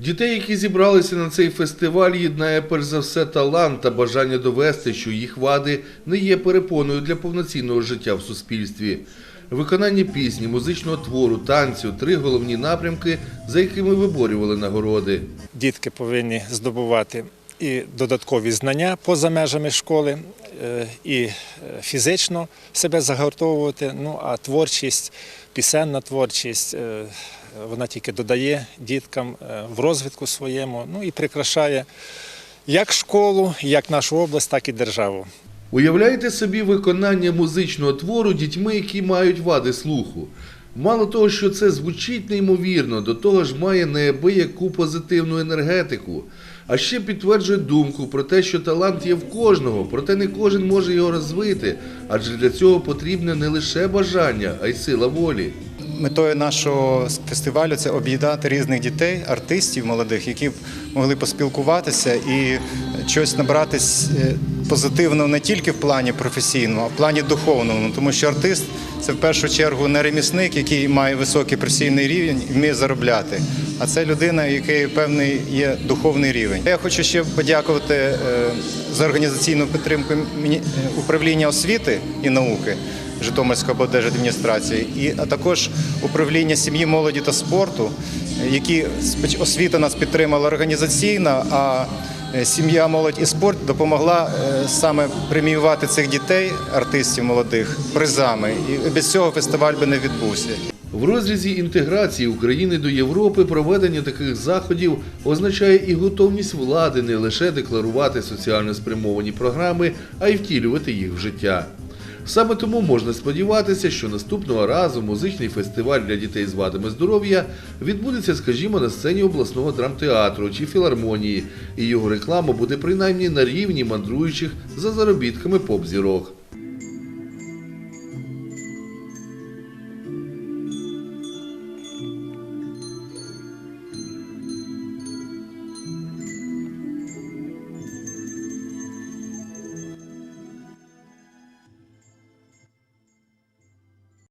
Дітей, які зібралися на цей фестиваль, єднає перш за все талант та бажання довести, що їх вади не є перепоною для повноцінного життя в суспільстві. Виконання пісні, музичного твору, танцю три головні напрямки, за якими виборювали нагороди. Дітки повинні здобувати і додаткові знання поза межами школи, е, і е, фізично себе загартовувати. Ну а творчість, пісенна творчість, е, вона тільки додає діткам е, в розвитку своєму, ну і прикрашає як школу, як нашу область, так і державу. Уявляєте собі виконання музичного твору дітьми, які мають вади слуху. Мало того, що це звучить неймовірно, до того ж має неабияку позитивну енергетику. А ще підтверджує думку про те, що талант є в кожного, проте не кожен може його розвити, адже для цього потрібне не лише бажання, а й сила волі. Метою нашого фестивалю це об'єднати різних дітей, артистів молодих, які б могли поспілкуватися і щось набратись е, позитивного не тільки в плані професійному, а в плані духовному. Тому що артист це в першу чергу не ремісник, який має високий професійний рівень і вміє заробляти. А це людина, якої певний є духовний рівень. Я хочу ще подякувати е, за організаційну підтримку е, управління освіти і науки. Житомирської облдержадміністрації, і а також управління сім'ї, молоді та спорту, які освіта нас підтримала організаційно, а е, сім'я, молодь і спорт допомогла е, саме преміювати цих дітей, артистів молодих, призами. І без цього фестиваль би не відбувся. В розрізі інтеграції України до Європи проведення таких заходів означає і готовність влади не лише декларувати соціально спрямовані програми, а й втілювати їх в життя. Саме тому можна сподіватися, що наступного разу музичний фестиваль для дітей з вадами здоров'я відбудеться, скажімо, на сцені обласного драмтеатру чи філармонії, і його реклама буде принаймні на рівні мандруючих за заробітками поп-зірок.